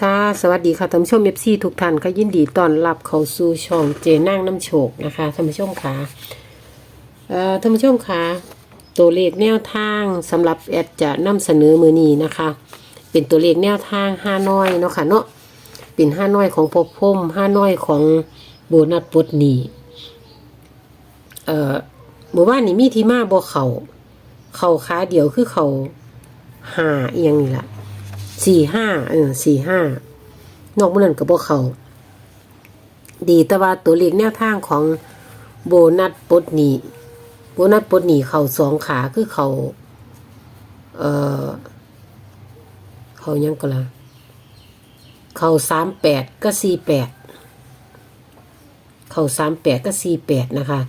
ค่ะ สวัสดีค่ะท่านผู้ชมเอฟซีทุกท่านก็ยินดีต้อนรับเข้าสู่ช่องเจนั่งน้ำโชคนะคะท่านผู้ชมค่ะเอ่อท่านผู้ชมค่ะตัวเลขแนวทางสำหรับแอดจะนำเสนอมือนี้นะคะ เป็นตัวเลขแนวทางห้าน้อยเนาะค่ะเนาะเป็นห้าน้อยของพบพมห้าน้อยของโบนัสปดนีเอ่อเมื่อวานนี้มีที่มาบ่เขาเขาขาเดียวคือเขาหาเอียงนี่แหละ สี่ห้าเออสี่ห้านอกมือนั้นกับพวกเขา ดีแต่ว่าตัวเลขแนวทางของโบนัสปดหนีโบนัสปดหนีเขาสองขาคือเขาเออเขายังก็ละเขาสามแปดก็สี่แปดเขาสามแปดก็สี่แปดนะคะ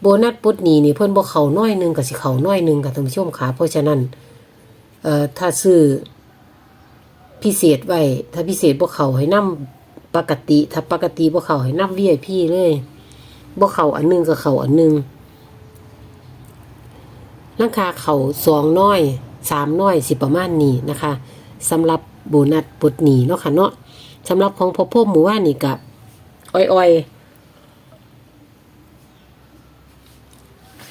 โบนัสปลดหนีนี่เพิ่นบอกเขาน้อยหนึงกับสิเขาน้อยหนึงกับท่านผู้ชมขาเพราะฉะนั้นเอ่อถ้าซื้อ พิเศษไว้ถ้าพิเศษพวกเขาให้นํปกติ ถ้าปกติพวกเขาให้นํ VIP เลยพวกเขาอันหนึงกับเขาอันหนึงราคาเขาสองน้อยสามน้อยสิประมาณนี้นะคะสำหรับโบนัสปลดหนีเนาะค่ะเนาะสำหรับของพ่อพ่อหมู่ว่านี่กับอ้อยๆ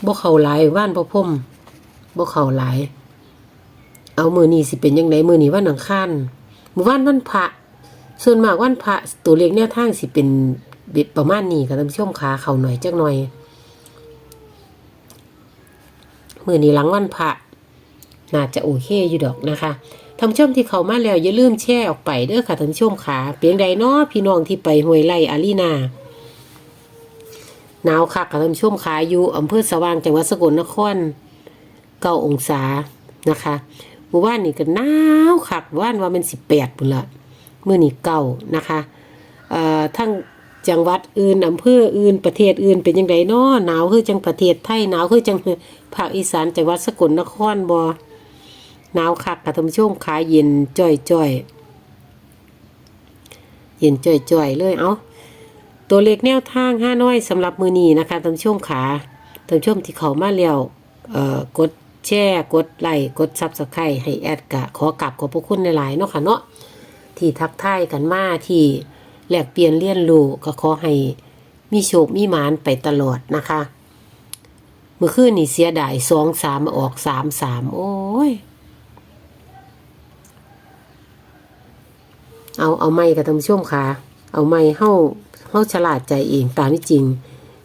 บ่เขาหลายว่านพ่อพ่มบ่เขาหลาย เอามือนี้สิเป็นยังไงมือนี้วันอังคารมือวันวันพระ ส่วนมากวันพระตัวเลขแนวทางสิเป็นประมาณนี้ค่ะท่านผู้ชมขาเขาหน่อยจักหน่อยมือนี้หลังวันพระน่าจะโอเคอยู่ดอกนะคะท่านผู้ชมที่เขามาแล้วอย่าลืมแชร์ออกไปเด้อค่ะท่านผู้ชมขาเพียงใดเนาะพี่น้องที่ไปห้วยไร่อารีนาหนาวคักค่ะท่านผู้ชมขาอยู่อำเภอสว่างจังหวัดสกลนครเก้าองศานะคะ เมื่อวานนี่ก็หนาวคักว่านว่ามันสิบแปดปุ่นละเมื่อนี่เก้านะคะเอ่อทั้งจังหวัดอื่นอำเภออื่นประเทศอื่นเป็นยังไงเนาะหนาวคือจังประเทศไทยหนาวคือจังภาคอีสานจังหวัดสกลนครบ่หนาวคักค่ะท่านผู้ชมขาเย็นจ้อยจ้อยๆเย็นจ้อยจ้อยๆเลยเอาตัวเลขแนวทางห้าน้อยสำหรับมือนี้นะคะท่านผู้ชมขาท่านผู้ชมที่เขามาแล้วเอ่อกด แชร์กดไลค์กดซับสไครต์ให้แอดกะขอกลับขอบพระคุณหลายๆเนาะค่ะเนาะที่ทักทายกันมาที่แลกเปลี่ยนเรียนรู้ก็ขอให้มีโชคมีหมานไปตลอดนะคะ เมื่อคืนนี่เสียดายสองสามออกสามสามโอ้ย เอาเอาไม่กับท่านผู้ชมค่ะ เอาไม่เฮาเฮาฉลาดใจเองตามที่จริง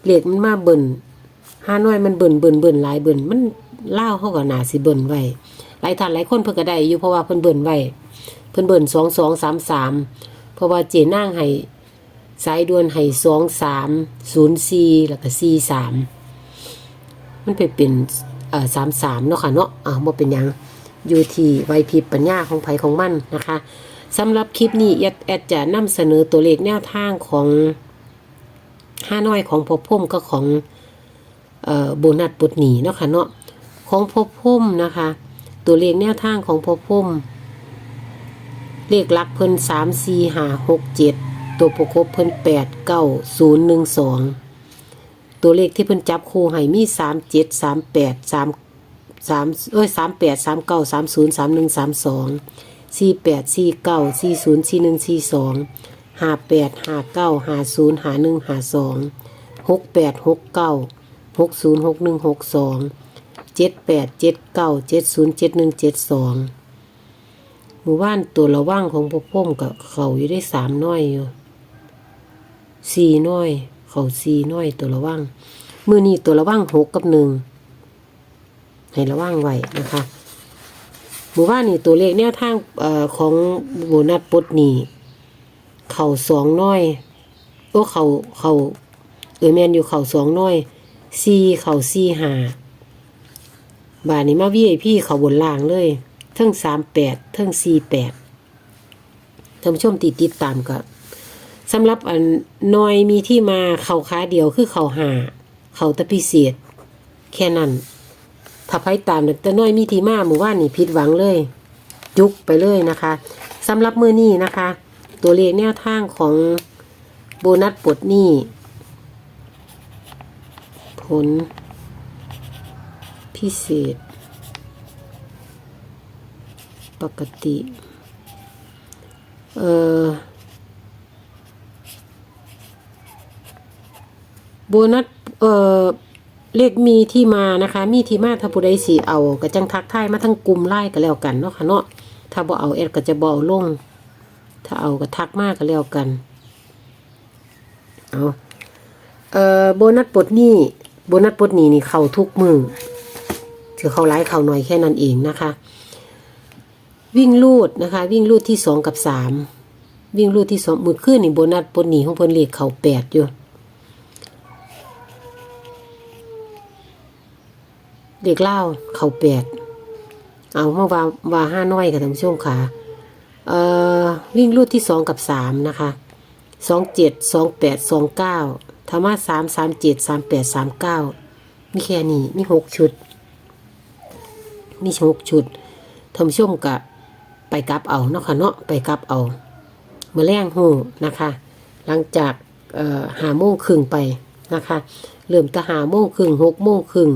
เลขมันมาเบิ่น ห้าน้อยมันเบิ่นเบิ่นเบิ่นหลายเบิ่นมันเล่าเฮาก็หนาสิเบิ่นไว้หลายท่านหลายคนเพิ่นก็ได้อยู่เพราะว่าเพิ่นเบิ่นไว้เพิ่นเบิ่นสองสองสามสามเพราะว่าเจนางให้สายด่วนให้สองสามศูนย์สี่แล้วก็สี่สามมันไปเป็นเอ่อสามสามเนาะค่ะเนาะอ่าบ่เป็นยังอยู่ที่ไวพิบปัญญาของไผของมันนะคะสำหรับคลิปนี้แอดแอดจะนำเสนอตัวเลขแนวทางของห้าน้อยของพบพุ่มก็ของ โบนัสปลดหนีเนาะค่ะเนาะของพบพุ่มนะคะ ตัวเลขแนวทางของพบพุ่มเลขลักเพิ่นสามสี่ห้าหกเจ็ดตัวประกบเพิ่นแปดเก้าศูนย์หนึ่งสองตัวเลขที่เพิ่นจับคู่ให้มีสามเจ็ดสามแปดสามสามเอ้ยสามแปดสามเก้าสามศูนย์สามหนึ่งสามสองสี่แปดสี่เก้าสี่ศูนย์สี่หนึ่งสี่สองห้าแปดห้าเก้าห้าศูนย์ห้าหนึ่งห้าสองหกแปดหกเก้า หกศูนย์หกหนึ่งหกสองเจ็ดแปดเจ็ดเก้าเจ็ดศูนย์เจ็ดหนึ่งเจ็ดสองหมู่บ้านตัวระว่างของพ่อพ่มกับเขาอยู่ได้สามน้อยอยู่สี่น้อย เขาสี่น้อยตัวระว่างมือนี้ตัวระว่างหกกับหนึ่งให้ระว่างไว้นะคะหมู่บ้านนี่ตัวเลขแนวทางเอ่อของโบนัสปดนีเข่าสองน้อยโอ้เข่าเข่าเออแมนอยู่เข่าสองน้อย สี่เข่าสี่หาบานี้มาวีไอพี่เขาบนล่างเลยเทั้งสามแปดเทั้งสี่แปดท่านผู้ชมติดติดตามกับสำหรับอันน้อยมีที่มาเข่าขาเดียวคือเข่าหาเข่าตะพิเศษ แค่นั้นถ้าไพ่ตามเนี่ยแต่น้อยมีทีมาหมู่บ้านนี่ผิดหวังเลย จุกไปเลยนะคะสำหรับมือนี้นะคะ ตัวเลขแนวทางของโบนัสปลดหนี้ ผล พิเศษ ปกติ เอ่อ โบนัส เอ่อ เลขมีที่มานะคะ มีที่มาถ้าผู้ใดสิเอาก็จังทักทายมาทั้งกลุ่มไล่ก็แล้วกันเนาะค่ะเนาะ ถ้าบ่เอาแอดก็จะบ่เอาลง ถ้าเอาก็ทักมากก็แล้วกัน เอาเอ่อโบนัสปลดหนี้ โบนัสปลดหนี้นี่เข้าทุกมือถือเข้าหลายเข้าหน่อยแค่นั้นเองนะคะ วิ่งลูดนะคะ วิ่งลูดที่สองกับสามวิ่งลูดที่สองมือขึ้นนี่โบนัสปลดหนี้ของเพิ่นเลขเข้าแปดอยู่เด็กเล่าวเข้าแปดเอาเมื่อวาว่าห้าน้อยกับท่านผู้ชมค่ะเอ่อวิ่งรูดที่สองกับสามนะคะสองเจ็ดสองแปดสองเก้า รมะสามสามเจ็ดสามแปดสามเก้ามีแค่นี้มีหกชุด มีหกชุดท่านผู้ชมกะไปกลับเอาเนาะค่ะเนาะไปกลับเอาเมื่อแรงหูนะคะ หลังจากหาโมงครึ่งไปนะคะเริ่มตะหาโมงครึ่งหกโมงครึ่ง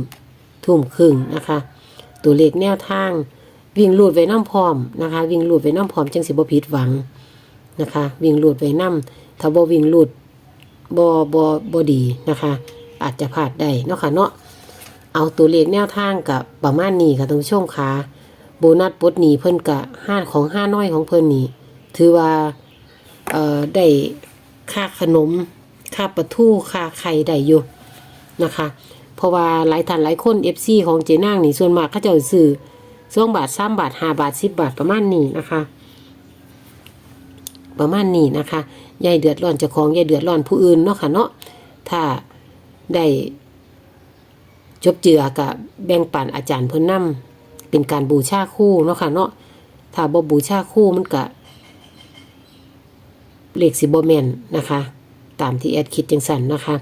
ทุ่มครึ่งนะคะ ตัวเลขแนวทางวิ่งลูดไว้น้ำพร้อมนะคะ วิ่งลูดไว้น้ำพร้อมจังสิบ่ผิดหวังนะคะ วิ่งลูดไว้น้ำถ้าบ่วิ่งลูด บ่บ่บ่ดีนะคะ อาจจะพลาดได้เนาะค่ะเนาะเอาตัวเลขแนวทางกับประมาณนี้ค่ะท่านผู้ชมค่ะโบนัสปดหนีเพิ่นกะห้าของห้าน้อยของเพิ่นนี่ถือว่าเอ่อได้ค่าขนมค่าปลาทูค่าไข่ได้อยู่นะคะ เพราะว่าหลายท่านหลายคน FC ของเจนางนี่ส่วนมากเขาจะซื้อสองบาทสามบาทห้าบาทสิบบาทประมาณนี้นะคะ ประมาณนี้นะคะ ยายเดือดร้อนเจ้าของยายเดือดร้อนผู้อื่นเนาะค่ะเนาะถ้าได้จบเจือกับแบ่งปันอาจารย์เพิ่นนํเป็นการบูชาคู่เนาะค่ะเนาะถ้าบ่บูชาคู่มันก็เลขสิบ่แม่นนะคะ ตามที่แอดคิดจังสันนะคะ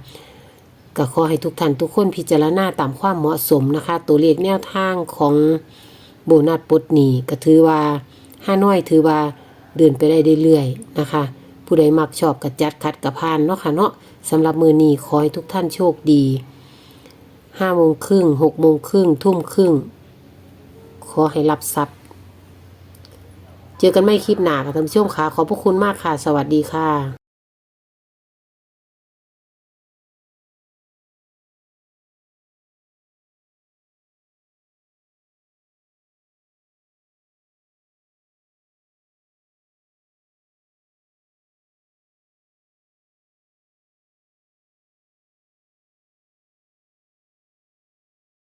ก็ขอให้ทุกท่านทุกคนพิจารณาตามความเหมาะสมนะคะ ตัวเลขแนวทางของโบนัสปดหนีก็ถือว่าห้าน้อยถือว่าเดินไปได้เรื่อยๆนะคะ ผู้ใดมักชอบกระจัดคัดกระพานเนาะค่ะเนาะสำหรับมือนี้ขอให้ทุกท่านโชคดีห้าโมงครึ่งหกโมงครึ่งทุ่มครึ่งขอให้รับทรัพย์ เจอกันไม่คลิปหนาค่ะท่านผู้ชมค่ะ ขอบพระคุณมากค่ะ สวัสดีค่ะ